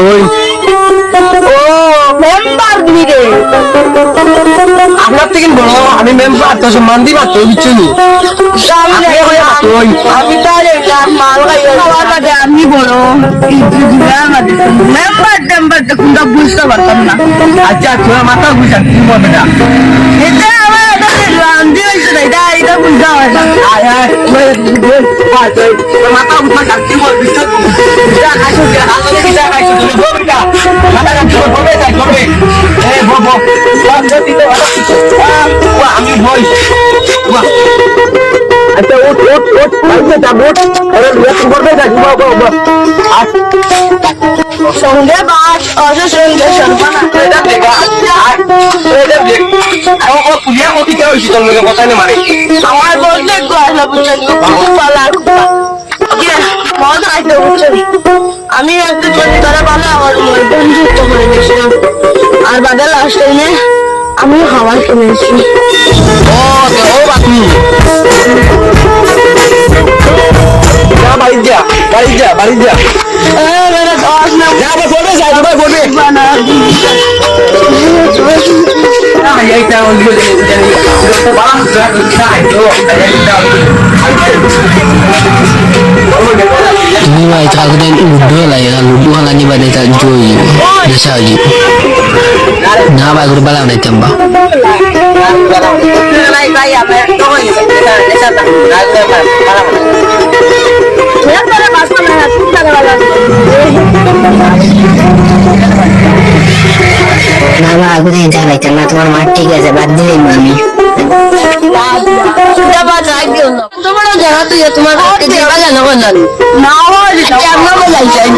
তুই ও মেম্বার দিবি রে আপনার থেকে বড় আমি মেম্বার তো সম্মান দিবা তুই নি আমি হয়ে তাহলে মাল খাই আমি বড় মেম্বার টেম্বার কোনটা বুঝতে পারতাম না আচ্ছা তোর মাথা বুঝা কি বলবে না এটা আমার এটা হয়েছে না এটা এটা বুঝতে হয় না মাথা বলবি তো ভই ওয়া আচ্ছা উঠ উঠ উঠ বাইরে যা উঠ। আরে লিয়া তুমি করবে যা বো বো বো আজ সঙ্গে বাস অস সঙ্গে সম্মান এটা দেখা এটা দেখ। ও পুলিয়া কতি কে হইছে তোর লগে কথা নে মারে আমার বলতে গয়লা বুঝছেন পালার মজা আছে বুঝছেন আমি একটা চলি তারা ভালো আমার বন্ধুত্ব করে দিয়েছিলাম আর বাদে লাস্ট টাইমে আমি হাওয়া কিনেছি ও তে ও বাকি যা বাড়ি যা বাড়ি যা বাড়ি যা মেরে দশ না যা বে বলবে যা ভাই বলবে বানা না এইটা ওই যে জানি তো বাবা যা যা তো Ini mah itu aku dan ludo lah ya ludo hal ni pada tak joy desa aja. নাই ভাই আমার তো হই এটা এটা মেরে পরে বাসা না না বা আগুনে জ্বালাইতাম না তোমার মাঠ ঠিক আছে বাদ দিলেই আমি। যাবার রাখবেও তোমার জায়গা তুই তোমার বললাম না আমরা বলাই যাই